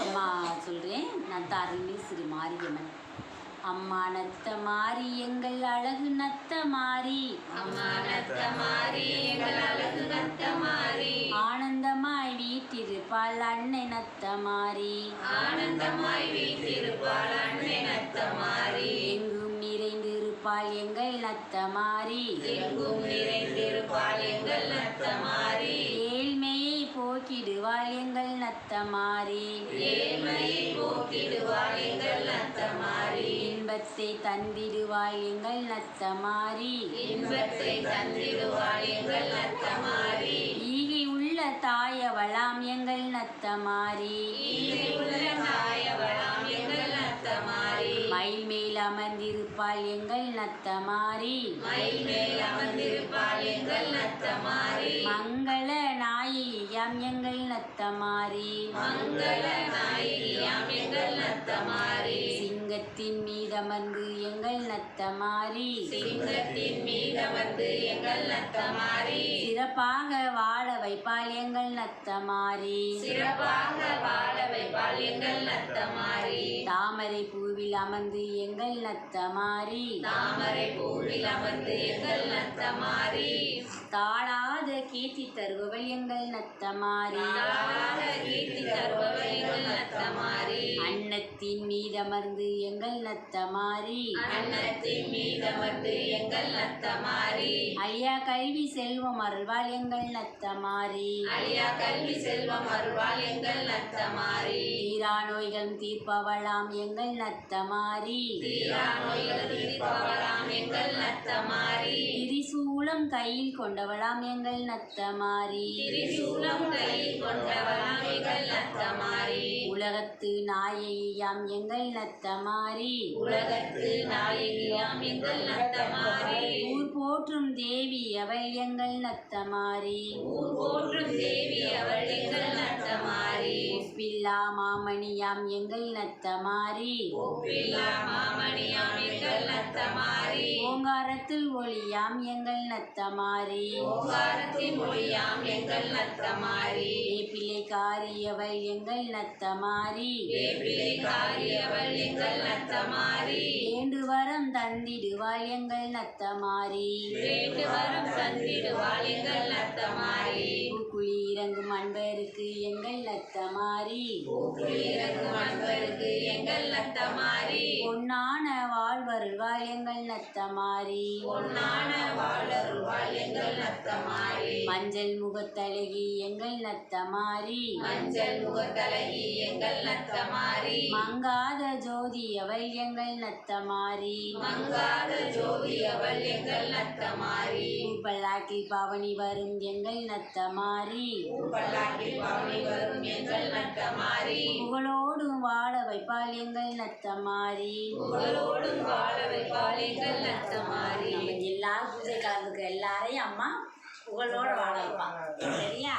அம்மா சொல்கிறேன் நான் தாரிணி ஸ்ரீ மாரியம்மன். அம்மா நத்த மாறி எங்கள் அழகு நத்த மாறி அம்மா நத்த மாறி எங்கள் அழகு நத்த மாறி ஆனந்தமாய் வீட்டிருப்பாள் அன்னை நத்த மாறி ஆனந்தமாய் வீட்டிருப்பாள் அன்னை நத்த மாறி எங்கும் நிறைந்திருப்பாள் எங்கள் நத்த மாறி எங்கும் நிறைந்திருப்பாள் எங்கள் நத்த மாறி ஏழ்மையை போக்கிடுவாள் மாறி ஏழ்மையை போக்கிடுவாள் எங்கள் நத்த மாறி இன்பத்தை தந்திடுவாள் எங்கள் நத்த மாறி இன்பத்தை தந்திடுவாள் எங்கள் நத்த மாறி ஈகை உள்ள தாயவளாம் எங்கள் நத்த மாறி ஈகை உள்ள தாயவளாம் எங்கள் நத்த மாறி மயில் மேல் அமர்ந்திருப்பாள் எங்கள் நத்த மாறி மயில் மேல் அமர்ந்திருப்பாள் எங்கள் நத்த மாறி மங்கள நாயகியாம் எங்கள் நத்த மாறி மங்கள நாயகியாம் எங்கள் நத்த மாறி சிங்கத்தின் மீதமர்ந்து எங்கள் நத்த மாறி சிங்கத்தின் மீதமர்ந்து எங்கள் நத்த மாறி சிறப்பாக வாழ வைப்பாள் எங்கள் நத்த மாறி சிறப்பாக வாழ வைப்பாள் எங்கள் நத்த மாறி தாமரை பூவில் அமர்ந்து எங்கள் நத்த மாறி தாமரை பூவில் அமர்ந்து எங்கள் நத்த மாறி தாழாத கீர்த்தி தருபவள் எங்கள் நத்த மாறி தாழாத கீர்த்தி தருபவள் எங்கள் நத்த மாறி அன்னத்தின் மீதமர்ந்து எங்கள் நத்த மாறி அன்னத்தின் மீதமர்ந்து எங்கள் நத்த மாறி ஐயா கல்வி செல்வம் அருள்வாள் எங்கள் நத்த மாறி அழியா கல்வி செல்வம் அருள்வாள் எங்கள் நத்த மாறி தீரா நோய்கள் தீர்ப்பவளாம் எங்கள் நத்த மாறி தீரா நோய்கள் தீர்ப்பவளாம் எங்கள் நத்த மாறி திரிசூலம் கையில் கொண்டவளாம் எங்கள் நத்த மாறி திரிசூலம் கையில் கொண்டவளாம் எங்கள் நத்த மாறி உலகத்து நாயகியாம் எங்கள் நத்த மாறி உலகத்து நாயகியாம் எங்கள் நத்த மாறி ஊர் போற்றும் தேவி அவள் எங்கள் நத்த மாறி ஊர் போற்றும் தேவி அவள் எங்கள் நத்த மாறி ஒப்பில்லா மாமணியாம் எங்கள் நத்த மாறி ஒப்பில்லா மாமணியாம் எங்கள் நத்த மாறி ஓங்காரத்தில் ஒளியாம் எங்கள் நத்த மாறி ஓங்காரத்தின் மொழியாம் எங்கள் நத்த மாறி வேப்பிலை காரியவள் எங்கள் நத்த மாறி வேப்பிலை காரியவள் எங்கள் நத்த மாறி வேண்டு வரம் தந்திடுவாள் எங்கள் நத்த மாறி வேண்டு வரம் தந்திடுவாள் எங்கள் நத்த மாறி பூக்குழி இறங்கும் அன்பருக்கு எங்கள் நத்த மாறி பூக்குழி இறங்கும் அன்பருக்கு எங்கள் நத்த மாறி பொன்னான வாழ்வருள்வாள் எங்கள் நத்த மாறி பொன்னான மாறி மஞ்சள் முகத்தழகி எங்கள் நத்த மாறி மஞ்சள் முகத்தழகி எங்கள் நத்த மாறி மங்காத ஜோதி அவள் எங்கள் நத்த மாறி மங்காத ஜோதி அவள் எங்கள் நத்த மாறி பல்லாக்கில் பவனி வரும் எங்கள் நத்த மாறி பல்லாக்கில் பவனி வரும் எங்கள் நத்த மாறி புகழோடு வாழ வைப்பாள் எங்கள் நத்த மாறி புகழோடும் வாழ வைப்பாள் எங்கள் நத்த மாறி நம்ம எல்லாரையும் அம்மா புகழோடு வாழ வைப்பாங்க. சரியா?